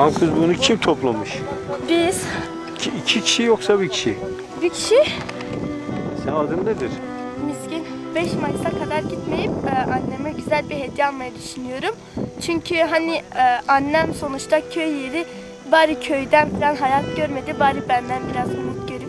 Hankız bunu kim toplamış? Biz İki, iki kişi yoksa bir kişi. bir kişi Sen adın nedir? miskin 5 Mayıs'a kadar gitmeyip e, anneme güzel bir hediye almayı düşünüyorum. Çünkü hani e, annem sonuçta köy yeri bari köyden falan hayat görmedi bari benden biraz umut görüp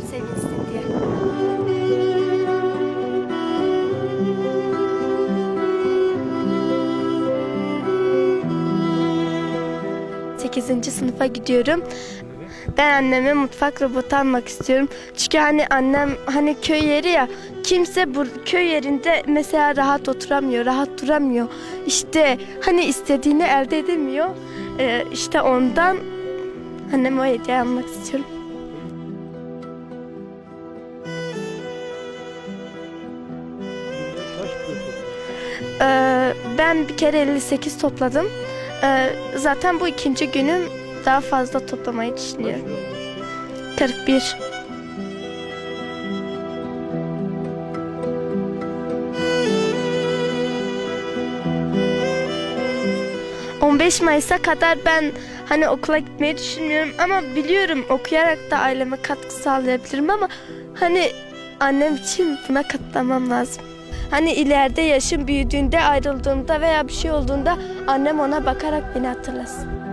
8. sınıfa gidiyorum. Ben anneme mutfak robotu almak istiyorum. Çünkü hani annem hani köy yeri ya kimse bu köy yerinde mesela rahat oturamıyor, rahat duramıyor. İşte hani istediğini elde edemiyor. Ee, işte ondan anneme o hediye almak istiyorum. Ee, ben bir kere 58 topladım. Ee, zaten bu ikinci günüm daha fazla toplamayı düşünüyorum. 41. ...15 Mayıs'a kadar ben hani okula gitmeyi düşünmüyorum ama biliyorum okuyarak da aileme katkı sağlayabilirim ama hani annem için buna katlamam lazım. Hani ileride yaşım büyüdüğünde ayrıldığımda veya bir şey olduğunda annem ona bakarak beni hatırlasın.